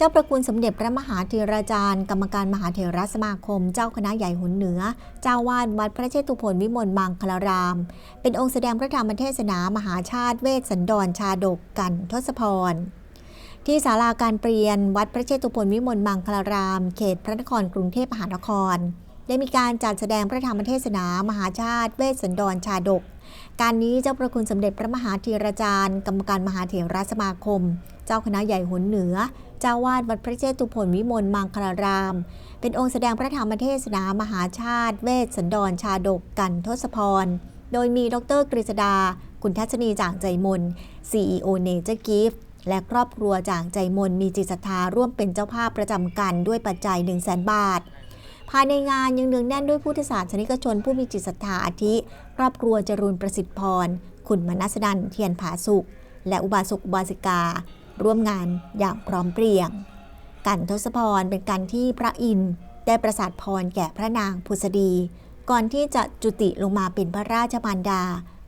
เจ้าประคุณสมเด็จพระมหาเถราจารย์ กรรมการมหาเถรสมาคม เจ้าคณะใหญ่หุนเหนือ เจ้าวาดวัดพระเชตุพนวิมลมังคลาราม เป็นองค์แสดงพระธรรมเทศนามหาชาติเวสสันดรชาดกกันทศพร ที่ศาลาการเปลี่ยนวัดพระเชตุพนวิมลมังคลาราม เขตพระนครกรุงเทพมหานคร ได้มีการจัดแสดงพระธรรมเทศนามหาชาติเวสสันดรชาดกการนี้เจ้าประคุณสมเด็จพระมหาเถราจารย์ กรรมการมหาเถรสมาคม เจ้าคณะใหญ่หนเหนือ เจ้าวาดวัดพระเชตุพนวิมลมังคลาราม เป็นองค์แสดงพระธรรมเทศนามหาชาติ เวสสันดรชาดกกันทศพร โดยมีดรกฤษดา คุณทัศนีจางใจมน CEO Nature Gift และครอบครัวจางใจมนมีจิตศรัทธาร่วมเป็นเจ้าภาพประจำกันด้วยปัจจัย 1 0 0 0 0แบาท ภายในงานยังเนืองแน่นด้วยผู้ทศาสนิกชนผู้มีจิตศรัทธาอาทิ ครอบครัวจรูนประสิทธิพร คุณมนัสดันเทียนผาสุข และอุบาสกอุบาสิกา ร่วมงานอย่างพร้อมเพรียง กันทศพรเป็นการที่พระอินทร์ได้ประสาทพรแก่พระนางพุษดี ก่อนที่จะจุติลงมาเป็นพระราชมารดา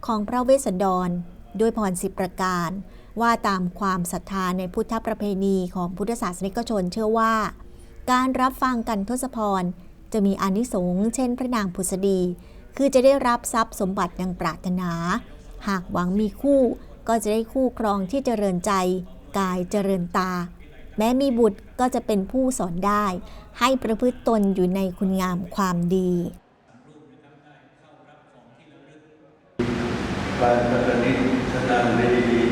ของพระเวสสันดร ด้วยพรสิบประการ ว่าตามความศรัทธาในพุทธประเพณีของพุทธศาสนิกชนเชื่อว่า การรับฟังกันทศพรจะมีอนิสงส์เช่นพระนางพุษดี คือจะได้รับทรัพย์สมบัติดังปรารถนา หากหวังมีคู่ก็จะได้คู่ครองที่เจริญใจ กายเจริญตา แม้มีบุตรก็จะเป็นผู้สอนได้ ให้ประพฤติตนอยู่ในคุณงามความดีการพัฒนิธนาดีผู้เป็